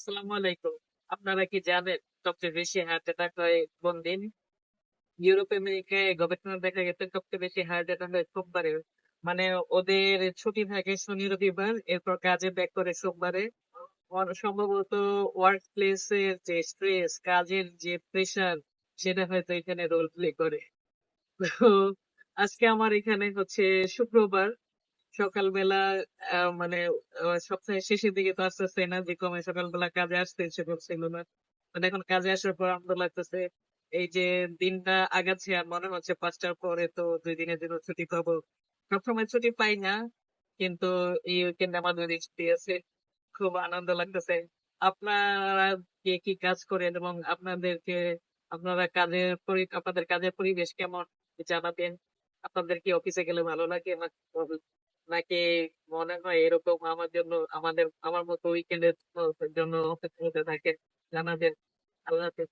আসসালামু আলাইকুম। আপনারা কি জানেন সবচেয়ে বেশি হার্ট অ্যাটাক হয় কোন দিন? ইউরোপ আমেরিকায় গবেষণা দেখা গেছে সবচেয়ে বেশি হার্ট অ্যাটাক হয় সোমবারে। মানে ওদের ছুটি থাকে শনি রবিবার এরপর কাজে ব্যাক করে সোমবারে। সম্ভবত ওয়ার্ক প্লেস এর যে স্ট্রেস, কাজের যে প্রেশার সেটা হয়তো এখানে রোল প্লে করে। তো আজকে আমার এখানে হচ্ছে শুক্রবার। সকালবেলা মানে সপ্তাহের শেষের দিকে তো আস্তে, আস্তে এনার্জি কমে। সকালবেলা কাজে আসতে ইচ্ছে করছিল না। বাট এখন কাজে আসার পর আনন্দ লাগতেছে। এই যে দিনটা আগাচ্ছে আর মনে হচ্ছে ৫ টার পরে তো ২ দিনের জন্য ছুটি পাবো। সবসময় ছুটি পাই না। কিন্তু এই উইকেন্ডে আমার ২ দিন ছুটি আছে। খুব আনন্দ লাগতেছে। আপনারা কে কি কাজ করেন এবং আপনাদেরকে আপনারা কাজের আপনাদের কাজের পরিবেশ কেমন জানাবেন? আপনাদের কি অফিসে গেলে ভালো লাগে না নাকি মনে হয় এরকম আমার জন্য, আমাদের, আমার মতো উইকেন্ডের জন্য অপেক্ষা করতে থাকে জানাবেন। আল্লাহ হাফেজ।